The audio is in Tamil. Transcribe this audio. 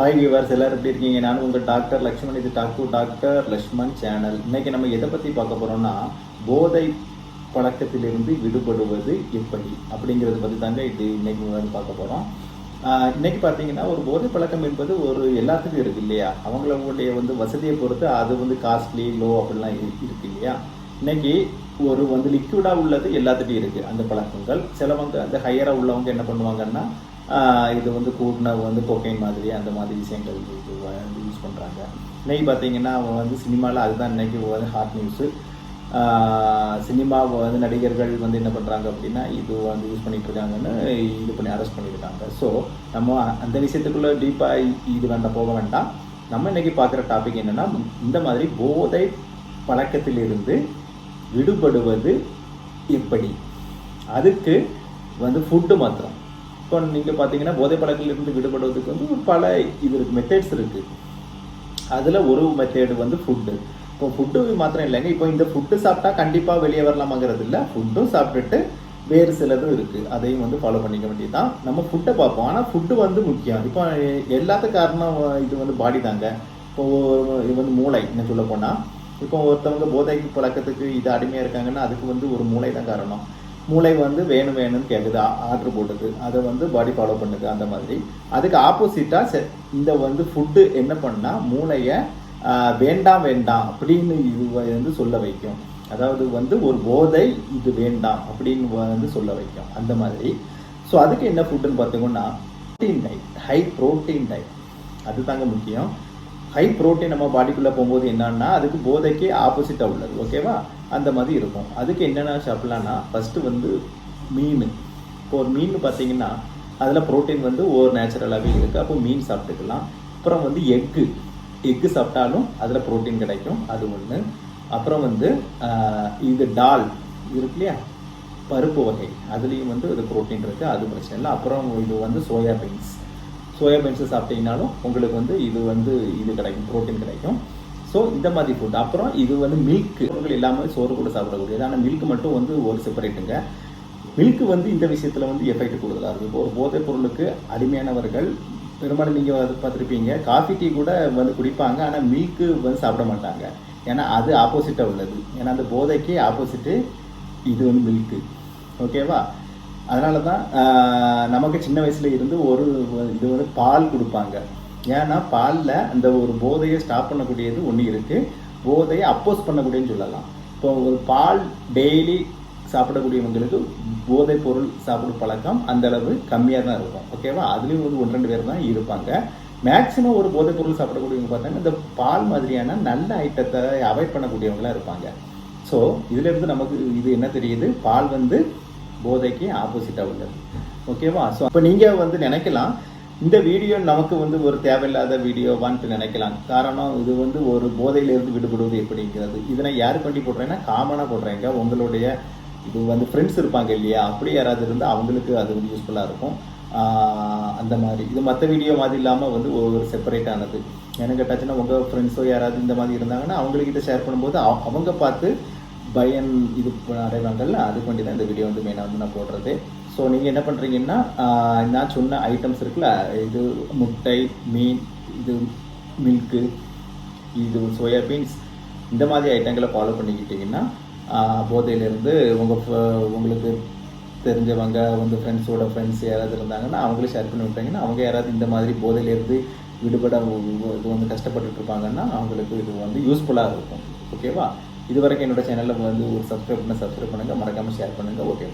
ஹாய் வியூவர்ஸ் எல்லாரும் எப்படி இருக்கீங்க? நான் உங்கள் டாக்டர் லக்ஷ்மண் இது டாக்கு டாக்டர் லக்ஷ்மண் சேனல் இன்றைக்கி நம்ம எதை பற்றி பார்க்க போகிறோம்னா போதை பழக்கத்திலிருந்து விடுபடுவது எப்படி அப்படிங்கிறத பற்றி தாங்க இது இன்றைக்கி வந்து பார்க்க போகிறோம் இன்னைக்கு பார்த்தீங்கன்னா ஒரு போதை பழக்கம் என்பது ஒரு எல்லாத்துக்கும் இருக்குது இல்லையா? அவங்களுடைய வந்து வசதியை பொறுத்து அது வந்து காஸ்ட்லி லோ அப்படிலாம் இருக்குது இருக்கு இல்லையா? இன்னைக்கு ஒரு வந்து லிக்விடாக உள்ளது எல்லாத்துட்டையும் இருக்குது அந்த பழக்கங்கள். சிலவங்க அந்த ஹையராக உள்ளவங்க என்ன பண்ணுவாங்கன்னா இது வந்து கூட்டின வந்து கொக்கைன் மாதிரி அந்த மாதிரி விஷயங்கள் இது வந்து யூஸ் பண்ணுறாங்க இன்னைக்கு பார்த்தீங்கன்னா அவங்க வந்து சினிமாவில் அதுதான் இன்னைக்கு வந்து ஹாட் நியூஸு சினிமாவை வந்து நடிகர்கள் வந்து என்ன பண்ணுறாங்க அப்படின்னா இது வந்து யூஸ் பண்ணிட்டு இருக்காங்கன்னு இது பண்ணி அரெஸ்ட் பண்ணியிருக்காங்க ஸோ நம்ம அந்த விஷயத்துக்குள்ளே டீப்பாக இது வேண்டாம் போக வேண்டாம். நம்ம இன்னைக்கு பார்க்குற டாபிக் என்னென்னா இந்த மாதிரி போதை பழக்கத்திலிருந்து விடுபடுவது எப்படி? அதுக்கு வந்து ஃபுட்டு மாத்திரம். இப்போ நீங்கள் பார்த்தீங்கன்னா போதை பழக்கத்திலிருந்து விடுபடுவதுக்கு வந்து பல இது இருக்குது மெத்தட்ஸ் இருக்குது அதில் ஒரு மெத்தேடு வந்து ஃபுட்டு இப்போ ஃபுட்டு மாத்திரம் இல்லைங்க. இப்போ இந்த ஃபுட்டு சாப்பிட்டா கண்டிப்பாக வெளியே வரலாமாங்கிறது இல்லை. ஃபுட்டும் சாப்பிட்டுட்டு வேறு சிலதும் இருக்குது அதையும் வந்து ஃபாலோ பண்ணிக்க வேண்டியது தான் நம்ம ஃபுட்டை பார்ப்போம். ஆனால் ஃபுட்டு வந்து முக்கியம். இப்போ எல்லாத்துக்கும் காரணம் இது வந்து பாடி தாங்க. இப்போ இது வந்து மூளை என்ன சொல்ல போனால் இப்போ ஒருத்தவங்க போதைக்கு பழக்கத்துக்கு இது அடிமையாக இருக்காங்கன்னா அதுக்கு வந்து ஒரு மூளை தான் காரணம். மூளை வந்து வேணும் வேணும்னு கேட்குது ஆர்டர் போடுது அதை வந்து பாடி ஃபாலோ பண்ணுது அந்த மாதிரி. அதுக்கு ஆப்போசிட்டாக இந்த வந்து ஃபுட்டு என்ன பண்ணால் மூளையை வேண்டாம் வேண்டாம் அப்படின்னு இது வந்து சொல்ல வைக்கும். அதாவது வந்து ஒரு போதை இது வேண்டாம் அப்படின்னு வந்து சொல்ல வைக்கும். அந்த மாதிரி. ஸோ அதுக்கு என்ன ஃபுட்டுன்னு பார்த்தீங்கன்னா protein diet high protein diet அது தாங்க முக்கியம். ஹை புரோட்டீன் நம்ம பாடிக்குள்ளே போகும்போது என்னன்னா அதுக்கு போதைக்கு ஆப்போசிட்டாக உள்ளது. ஓகேவா அந்த மாதிரி இருக்கும். அதுக்கு என்னென்ன சாப்பிட்லான்னா ஃபஸ்ட்டு வந்து மீன். இப்போ ஒரு மீன் பார்த்தீங்கன்னா அதில் புரோட்டீன் வந்து ஒரு நேச்சுரலாகவே இருக்குது அப்போ மீன் சாப்பிட்டுக்கலாம். அப்புறம் வந்து எக்கு எக்கு சாப்பிட்டாலும் அதில் புரோட்டீன் கிடைக்கும். அது ஒன்று அப்புறம் வந்து இது டால் இருக்கு இல்லையா? பருப்பு வகை. அதுலேயும் வந்து இது ப்ரோட்டீன் இருக்குது அது பிரச்சனை இல்லை. அப்புறம் இது வந்து சோயா பீன்ஸ் சோயாபீன்ஸு சாப்பிட்டீங்கனாலும் உங்களுக்கு வந்து இது வந்து இது கிடைக்கும் புரோட்டீன் கிடைக்கும். ஸோ இந்த மாதிரி ஃபுட் அப்புறம் இது வந்து மில்க்கு உங்களுக்கு இல்லாமல் சோறு கூட சாப்பிடக்கூடியது ஆனால் மில்க் மட்டும் வந்து ஒரு செப்பரேட்டுங்க மில்க் வந்து இந்த விஷயத்தில் வந்து எஃபெக்ட் கூடுதலாக இருக்குது இப்போ ஒரு போதைப் பொருளுக்கு அடிமையானவர்கள் பெரும்பாலும் நீங்கள் வந்து பார்த்துருப்பீங்க காஃபி டீ கூட வந்து குடிப்பாங்க ஆனால் மில்க்கு வந்து சாப்பிட மாட்டாங்க. ஏன்னா அது ஆப்போசிட்டாக உள்ளது. ஏன்னா அந்த போதைக்கு ஆப்போசிட்டு இது வந்து மில்க்கு ஓகேவா அதனால தான் நமக்கு சின்ன வயசுல இருந்து ஒரு இது வந்து பால் கொடுப்பாங்க. ஏன்னா பாலில் அந்த ஒரு போதையை ஸ்டாப் பண்ணக்கூடியது ஒன்று இருக்குது போதையை அப்போஸ் பண்ணக்கூடியன்னு சொல்லலாம். இப்போ ஒரு பால் டெய்லி சாப்பிடக்கூடியவங்களுக்கு போதைப் பொருள் சாப்பிடும் பழக்கம் அந்த அளவு கம்மியாக தான் இருக்கும். ஓகேவா அதுலேயும் வந்து ஒன்று ரெண்டு பேர் தான் இருப்பாங்க. மேக்ஸிமம் ஒரு போதைப் பொருள் சாப்பிடக்கூடியவங்க பார்த்தீங்கன்னா இந்த பால் மாதிரியான நல்ல ஐட்டத்தை அவாய்ட் பண்ணக்கூடியவங்களாக இருப்பாங்க. ஸோ இதுலேருந்து நமக்கு இது என்ன தெரியுது? பால் வந்து போதைக்கு ஆப்போசிட்டாக உள்ளது. ஓகேவா ஸோ அப்போ நீங்கள் வந்து நினைக்கலாம் இந்த வீடியோ நமக்கு வந்து ஒரு தேவையில்லாத வீடியோவான்ட்டு நினைக்கலாம். காரணம் இது வந்து ஒரு போதையிலிருந்து விடுபடுவது எப்படிங்கிறது. இதனை யார் பண்ணி போடுறேன்னா காமனாக போடுறேங்க. உங்களுடைய இது வந்து ஃப்ரெண்ட்ஸ் இருப்பாங்க இல்லையா? அப்படி யாராவது இருந்தால் அவங்களுக்கு அது வந்து யூஸ்ஃபுல்லாக இருக்கும். அந்த மாதிரி. இது மற்ற வீடியோ மாதிரி இல்லாமல் வந்து ஒரு செப்பரேட்டானது எனக்கு கேட்டாச்சுன்னா உங்கள் ஃப்ரெண்ட்ஸோ யாராவது இந்த மாதிரி இருந்தாங்கன்னா அவங்களுக்கு இதை ஷேர் பண்ணும்போது அவங்க பார்த்து பயன் இது அடைவாங்கல்ல அதுக்கு வேண்டி தான் இந்த வீடியோ வந்து மெயினாக வந்து நான் போடுறது. ஸோ நீங்கள் என்ன பண்ணுறீங்கன்னா நான் சொன்ன ஐட்டம்ஸ் இருக்குல்ல இது முட்டை மீன் இது மில்க்கு இது சோயா பீன்ஸ் இந்த மாதிரி ஐட்டங்களை ஃபாலோ பண்ணிக்கிட்டிங்கன்னா போதையிலேருந்து உங்கள் உங்களுக்கு தெரிஞ்சவங்க வந்து ஃப்ரெண்ட்ஸோட ஃப்ரெண்ட்ஸ் யாராவது இருந்தாங்கன்னா அவங்களே ஷேர் பண்ணி விட்டாங்கன்னா அவங்க யாராவது இந்த மாதிரி போதையிலேருந்து விடுபட இது வந்து கஷ்டப்பட்டுட்டு இருப்பாங்கன்னா அவங்களுக்கு இது வந்து யூஸ்ஃபுல்லாக இருக்கும். ஓகேவா இது வரைக்கும் என்னோட சேனலில் வந்து ஒரு சப்ஸ்கிரைப் பண்ண சப்ஸ்கிரைப் பண்ணுங்கள் மறக்காமல் ஷேர் பண்ணுங்கள் ஓகே